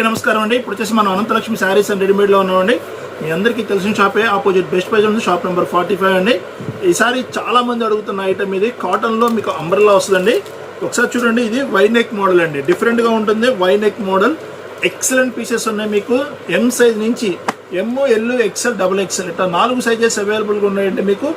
అందరికీ నమస్కారం అండి. ఇప్పుడు వచ్చేసి మనం అనంతలక్ష్మి శారీస్ అండ్ రెడీమేడ్లో ఉన్నామండి. మీ అందరికీ తెలిసిన షాపే. ఆపోజిట్ బెస్ట్ ప్రైజ్ ఉంది. షాప్ నెంబర్ ఫార్టీ ఫైవ్ అండి. ఈ సారీ చాలా మంది అడుగుతున్న ఐటమ్ ఇది. కాటన్లో మీకు అంబ్రెల్లా వస్తుందండి. ఒకసారి చూడండి. ఇది వైనెక్ మోడల్ అండి. డిఫరెంట్గా ఉంటుంది. వైనెక్ మోడల్ ఎక్సలెంట్ పీసెస్ ఉన్నాయి మీకు. ఎం సైజ్ నుంచి M L XL double XL ఇట్లా నాలుగు సైజెస్ అవైలబుల్గా ఉన్నాయండి మీకు.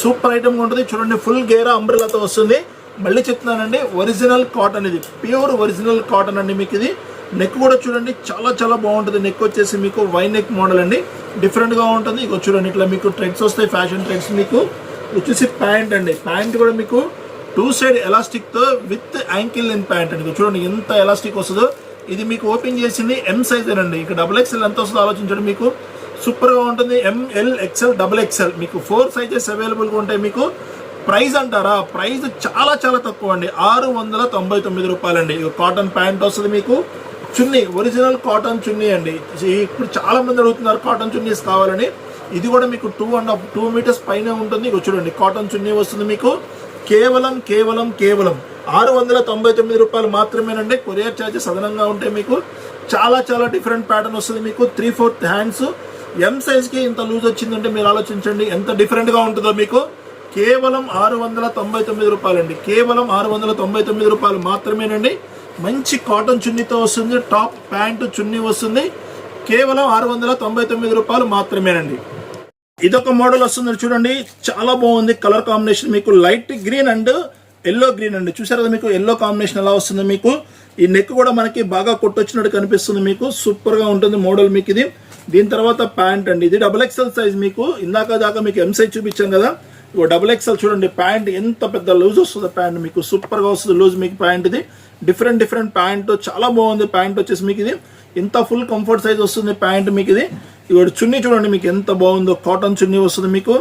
సూపర్ ఐటమ్గా ఉంటుంది. చూడండి. ఫుల్ గేరా అంబ్రెల్లాతో వస్తుంది. మళ్ళీ చెప్తున్నానండి. ఒరిజినల్ కాటన్ ఇది. ప్యూర్ ఒరిజినల్ కాటన్ అండి మీకు ఇది. నెక్ కూడా చూడండి చాలా చాలా బాగుంటుంది. నెక్ వచ్చేసి మీకు వై నెక్ మోడల్ అండి. డిఫరెంట్గా ఉంటుంది. ఇక చూడండి ఇట్లా మీకు ట్రెండ్స్ వస్తాయి ఫ్యాషన్ ట్రెండ్స్ మీకు. వచ్చేసి ప్యాంట్ అండి. ప్యాంట్ కూడా మీకు టూ సైడ్ ఎలాస్టిక్తో విత్ యాంకిల్ లెన్ ప్యాంట్ అండి. చూడండి ఎంత ఎలాస్టిక్ వస్తుందో. ఇది మీకు ఓపెన్ చేసింది ఎం సైజ్ అండి. ఇక డబుల్ ఎక్స్ఎల్ ఎంత వస్తుందో ఆలోచించండి మీకు. సూపర్గా ఉంటుంది. M L XL double XL మీకు ఫోర్ సైజెస్ అవైలబుల్గా ఉంటాయి మీకు. ప్రైస్ అంటారా? ప్రైస్ చాలా చాలా తక్కువ అండి. ఆరు వందల తొంభై తొమ్మిది రూపాయలండి. ఇక కాటన్ ప్యాంట్ వస్తుంది మీకు. చున్నీ ఒరిజినల్ కాటన్ చున్నీ అండి. ఇప్పుడు చాలా మంది అడుగుతున్నారు కాటన్ చున్నీస్ కావాలని. ఇది కూడా మీకు two and half two metres పైన ఉంటుంది. ఇక చూడండి కాటన్ చున్నీ వస్తుంది మీకు. కేవలం కేవలం కేవలం ఆరు వందల తొంభై తొమ్మిది రూపాయలు మాత్రమేనండి. కొరియర్ ఛార్జెస్ అదనంగా ఉంటే మీకు. చాలా చాలా డిఫరెంట్ ప్యాటర్న్ వస్తుంది మీకు. Three fourth hands. ఎం సైజ్కి ఇంత లూజ్ వచ్చిందంటే మీరు ఆలోచించండి ఎంత డిఫరెంట్గా ఉంటుందో మీకు. కేవలం ఆరు వందల తొంభై తొమ్మిది రూపాయలండి. కేవలం ఆరు వందల తొంభై తొమ్మిది రూపాయలు మాత్రమేనండి. మంచి కాటన్ చున్నీతో వస్తుంది టాప్ ప్యాంటు చున్నీ వస్తుంది. కేవలం ఆరు వందల తొంభై తొమ్మిది రూపాయలు మాత్రమేనండి. ఇదొక మోడల్ వస్తుంది చూడండి చాలా బాగుంది కలర్ కాంబినేషన్ మీకు light green and yellow green అండి. చూసారు కదా మీకు ఎల్లో కాంబినేషన్ ఎలా వస్తుంది మీకు? ఈ నెక్ కూడా మనకి బాగా కొట్టొచ్చినట్టు కనిపిస్తుంది మీకు సూపర్గా ఉంటుంది మోడల్ మీకు ఇది. దీని తర్వాత ప్యాంట్ అండి ఇది డబుల్ ఎక్స్ఎల్ సైజ్ మీకు. ఇందాక దాకా మీకు ఎం సైజ్ చూపించాం కదా ఇగో డబుల్ ఎక్స్ఎల్ చూడండి ప్యాంట్ ఎంత పెద్ద లూజ్ వస్తుంది ప్యాంట్ మీకు సూపర్గా వస్తుంది లూజ్ మీకు ప్యాంట్ ఇది. డిఫరెంట్ డిఫరెంట్ ప్యాంట్ చాలా బాగుంది ప్యాంట్ వచ్చేసి మీకు ఇది. ఇంత ఫుల్ కంఫర్ట్ సైజ్ వస్తుంది ప్యాంట్ మీకు ఇది. ఇవి చున్నీ చూడండి మీకు ఎంత బాగుందో కాటన్ చున్నీ వస్తుంది మీకు.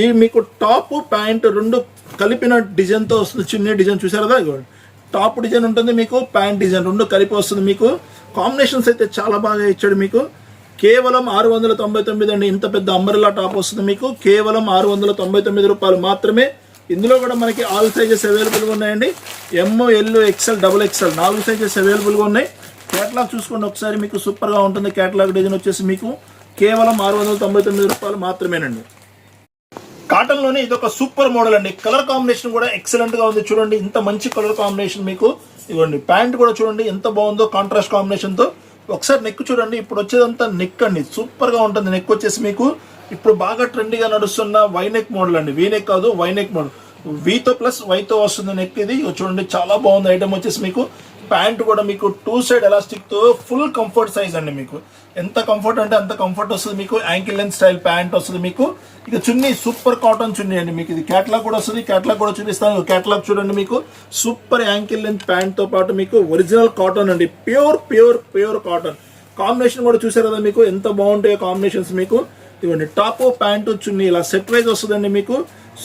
ఈ మీకు టాప్ ప్యాంట్ రెండు కలిపిన డిజైన్తో వస్తుంది చున్నీ డిజైన్ చూసారు కదా టాప్ డిజైన్ ఉంటుంది మీకు ప్యాంట్ డిజైన్ రెండు కలిపి వస్తుంది మీకు. కాంబినేషన్స్ అయితే చాలా బాగా ఇచ్చాడు మీకు. కేవలం ఆరు వందల తొంభై తొమ్మిది అండి. ఇంత పెద్ద అంబరిలా టాప్ వస్తుంది మీకు. కేవలం ఆరు వందల తొంభై తొమ్మిది రూపాయలు మాత్రమే. ఇందులో కూడా మనకి ఆల్ సైజెస్ అవైలబుల్గా ఉన్నాయండి. M L XL double XL నాలుగు సైజెస్ అవైలబుల్గా ఉన్నాయి. కేటలాగ్ చూసుకోండి ఒకసారి. మీకు సూపర్గా ఉంటుంది. కేటలాగ్ డిజైన్ వచ్చేసి మీకు కేవలం ఆరు వందల తొంభై తొమ్మిది రూపాయలు మాత్రమేనండి. కాటన్లోనే ఇదొక సూపర్ మోడల్ అండి. కలర్ కాంబినేషన్ కూడా ఎక్సలెంట్గా ఉంది. చూడండి ఇంత మంచి కలర్ కాంబినేషన్ మీకు. ఇవ్వండి ప్యాంట్ కూడా చూడండి ఎంత బాగుందో కాంట్రాస్ట్ కాంబినేషన్తో ఒకసారి నెక్ చూడండి. ఇప్పుడు వచ్చేదంతా నెక్ అండి. సూపర్గా ఉంటుంది నెక్ వచ్చేసి మీకు. ఇప్పుడు బాగా ట్రెండీగా నడుస్తున్న వై నెక్ మోడల్ అండి. వీనెక్ కాదు వై నెక్ మోడల్. వీతో ప్లస్ వైతో వస్తుంది నెక్ ఇది. చూడండి చాలా బాగుంది ఐటమ్ వచ్చేసి మీకు. ప్యాంట్ కూడా మీకు టూ సైడ్ ఎలాస్టిక్తో ఫుల్ కంఫర్ట్ సైజ్ అండి మీకు. ఎంత కంఫర్ట్ అంటే అంత కంఫర్ట్ వస్తుంది మీకు. యాంకిల్ లెంత్ స్టైల్ ప్యాంట్ వస్తుంది మీకు. ఇక చున్నీ సూపర్ కాటన్ చున్నీ అండి మీకు. ఇది క్యాట్లాగ్ కూడా వస్తుంది క్యాట్లాగ్ కూడా చూపిస్తాను. క్యాట్లాగ్ చూడండి మీకు. సూపర్ యాంకిల్ లెంత్ ప్యాంట్తో పాటు మీకు ఒరిజినల్ కాటన్ అండి. Pure pure pure cotton. Combination కూడా చూసారు కదా మీకు. ఎంత బాగుంటాయో కాంబినేషన్స్ మీకు. ఇవ్వండి టాప్ ప్యాంట్ చున్నీ ఇలా సెట్ వైజ్ వస్తుందండి మీకు.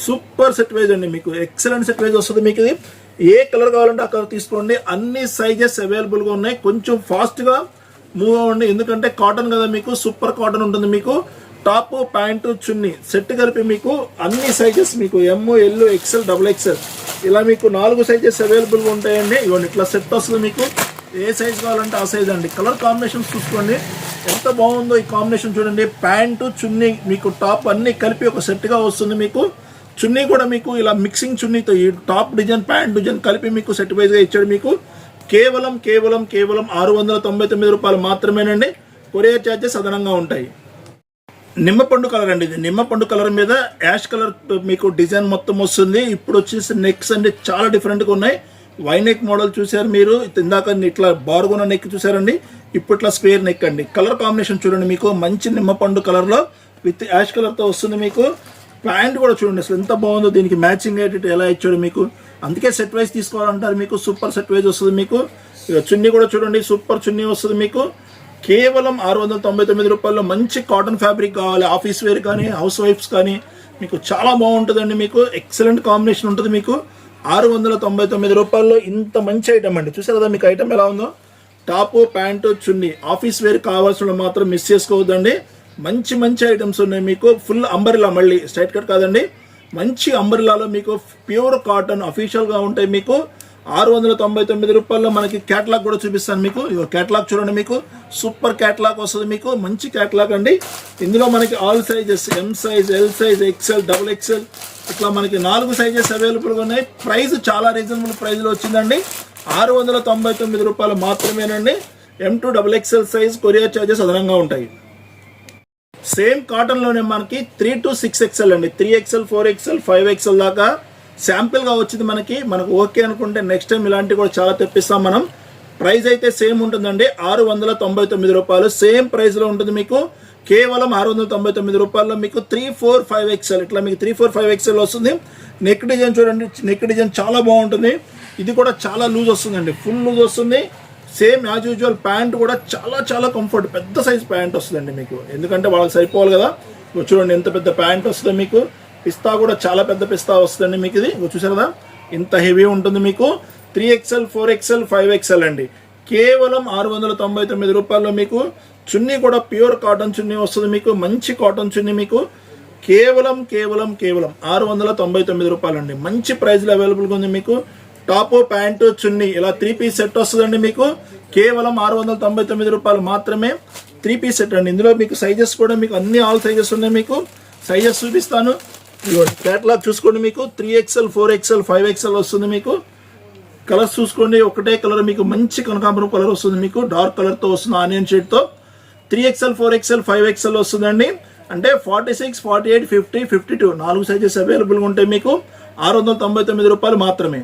సూపర్ సెట్ వైజ్ అండి మీకు. ఎక్సలెంట్ సెట్ వైజ్ వస్తుంది మీకు ఇది. ఏ కలర్ కావాలంటే ఆ కలర్ తీసుకోండి. అన్ని సైజెస్ అవైలబుల్గా ఉన్నాయి. కొంచెం ఫాస్ట్గా మూవ్ అవ్వండి. ఎందుకంటే కాటన్ కదా మీకు సూపర్ కాటన్ ఉంటుంది మీకు. టాప్ ప్యాంటు చున్నీ సెట్ కలిపి మీకు అన్ని సైజెస్ మీకు M L XL double XL ఇలా మీకు నాలుగు సైజెస్ అవైలబుల్గా ఉంటాయండి. ఇవ్వండి. ఇట్లా సెట్ వస్తుంది మీకు. ఏ సైజ్ కావాలంటే ఆ సైజ్ అండి. కలర్ కాంబినేషన్స్ చూసుకోండి. ఎంత బాగుందో ఈ కాంబినేషన్ చూడండి. ప్యాంటు చున్నీ మీకు టాప్ అన్నీ కలిపి ఒక సెట్గా వస్తుంది మీకు. చున్నీ కూడా మీకు ఇలా మిక్సింగ్ చున్నీతో ఈ టాప్ డిజైన్ ప్యాంట్ డిజైన్ కలిపి మీకు సెట్ వైజ్గా ఇచ్చాడు మీకు. కేవలం కేవలం కేవలం ఆరు వందల తొంభై తొమ్మిది రూపాయలు మాత్రమేనండి. కొరియర్ ఛార్జెస్ అదనంగా ఉంటాయి. నిమ్మపండు కలర్ అండి ఇది. నిమ్మపండు కలర్ మీద యాష్ కలర్ మీకు డిజైన్ మొత్తం వస్తుంది. ఇప్పుడు వచ్చేసి నెక్స్ అండి చాలా డిఫరెంట్గా ఉన్నాయి. వై నెక్ మోడల్ చూసారు మీరు. ఇందాక ఇట్లా బారుగున్న నెక్ చూసారండి ఇప్పుడు ఇట్లా స్క్వేర్ నెక్ అండి. కలర్ కాంబినేషన్ చూడండి మీకు. మంచి నిమ్మపండు కలర్లో విత్ యాష్ కలర్తో వస్తుంది మీకు. ప్యాంట్ కూడా చూడండి అసలు ఎంత బాగుందో దీనికి మ్యాచింగ్ అయ్యేటట్టు ఎలా ఇచ్చాడు మీకు. అందుకే సెట్ వైజ్ తీసుకోవాలంటారు మీకు. సూపర్ సెట్ వైజ్ వస్తుంది మీకు. ఇక చున్నీ కూడా చూడండి సూపర్ చున్నీ వస్తుంది మీకు. కేవలం ఆరు వందల తొంభై తొమ్మిది రూపాయల్లో మంచి కాటన్ ఫ్యాబ్రిక్ కావాలి. ఆఫీస్ వేర్ కానీ హౌస్ వైఫ్స్ కానీ మీకు చాలా బాగుంటుందండి మీకు. ఎక్సలెంట్ కాంబినేషన్ ఉంటుంది మీకు. ఆరు వందల తొంభై తొమ్మిది రూపాయల్లో ఇంత మంచి ఐటమ్ అండి. చూసారు కదా మీకు ఐటమ్ ఎలా ఉందో? టాపు ప్యాంటు చున్నీ. ఆఫీస్ వేర్ కావాల్సిన మాత్రం మిస్ చేసుకోవద్దండి. మంచి మంచి ఐటమ్స్ ఉన్నాయి మీకు. ఫుల్ అంబరిలా మళ్ళీ. స్ట్రైట్ కట్ కాదండి. మంచి అంబరిలాలో మీకు ప్యూర్ కాటన్ అఫీషియల్గా ఉంటాయి మీకు. ఆరు వందల తొంభై తొమ్మిది రూపాయల్లో మనకి క్యాట్లాగ్ కూడా చూపిస్తాను మీకు. ఇగో క్యాట్లాగ్ చూడండి మీకు. సూపర్ క్యాట్లాగ్ వస్తుంది మీకు. మంచి క్యాట్లాగ్ అండి. ఇందులో మనకి all sizes M size L size XL double XL ఇట్లా మనకి నాలుగు సైజెస్ అవైలబుల్గా ఉన్నాయి. ప్రైస్ చాలా రీజనబుల్ ప్రైస్లో వచ్చిందండి. ఆరు వందల తొంభై తొమ్మిది రూపాయలు మాత్రమేనండి. M to double XL size courier charges అదనంగా ఉంటాయి. సేమ్ కాటన్లోనే మనకి త్రీ టు సిక్స్ ఎక్స్ఎల్ అండి. Three XL four XL five XL దాకా శాంపిల్గా వచ్చింది మనకి. మనకు ఓకే అనుకుంటే నెక్స్ట్ టైం ఇలాంటివి కూడా చాలా తెప్పిస్తాం మనం. ప్రైస్ అయితే సేమ్ ఉంటుందండి. ఆరు వందల తొంభై తొమ్మిది రూపాయలు. సేమ్ ప్రైస్లో ఉంటుంది మీకు. కేవలం ఆరు వందల తొంభై తొమ్మిది రూపాయల్లో మీకు త్రీ ఫోర్ ఫైవ్ ఎక్స్ఎల్. ఇట్లా మీకు త్రీ ఫోర్ ఫైవ్ ఎక్స్ఎల్ వస్తుంది. నెక్ డిజైన్ చూడండి. నెక్ డిజైన్ చాలా బాగుంటుంది. ఇది కూడా చాలా లూజ్ వస్తుందండి. ఫుల్ లూజ్ వస్తుంది. సేమ్ యాజ్ యూజువల్ ప్యాంట్ కూడా చాలా చాలా కంఫర్ట్ పెద్ద సైజ్ ప్యాంట్ వస్తుందండి మీకు. ఎందుకంటే వాళ్ళకి సరిపోవాలి కదా. చూడండి ఎంత పెద్ద ప్యాంట్ వస్తుంది మీకు. పిస్తా కూడా చాలా పెద్ద పిస్తా వస్తుందండి మీకు ఇది. ఇగో కదా? ఇంత హెవీ ఉంటుంది మీకు. Three XL four XL five XL అండి. కేవలం ఆరు వందల తొంభై తొమ్మిది రూపాయల్లో మీకు చున్నీ కూడా ప్యూర్ కాటన్ చున్నీ వస్తుంది మీకు. మంచి కాటన్ చున్నీ మీకు. కేవలం కేవలం కేవలం ఆరు వందల తొంభై తొమ్మిది రూపాయలు అండి మంచి ప్రైస్లో అవైలబుల్గా ఉంది మీకు. టాపు ప్యాంటు చున్నీ ఇలా త్రీ పీస్ సెట్ వస్తుందండి మీకు. కేవలం ఆరు వందల తొంభై తొమ్మిది రూపాయలు మాత్రమే త్రీ పీస్ సెట్ అండి. ఇందులో మీకు సైజెస్ కూడా మీకు అన్ని ఆల్ సైజెస్ ఉన్నాయి మీకు. సైజెస్ చూపిస్తాను. కేటలాగ్ చూసుకోండి మీకు. Three XL four XL five XL వస్తుంది మీకు. కలర్స్ చూసుకోండి ఒకటే కలర్ మీకు మంచి కనకాంబరం కలర్ వస్తుంది మీకు. డార్క్ కలర్తో వస్తుంది onion షేడ్తో three XL four XL five XL వస్తుందండి. అంటే forty six forty eight fifty fifty two నాలుగు సైజెస్ అవైలబుల్గా ఉంటాయి మీకు. ఆరు వందల తొంభై తొమ్మిది రూపాయలు మాత్రమే.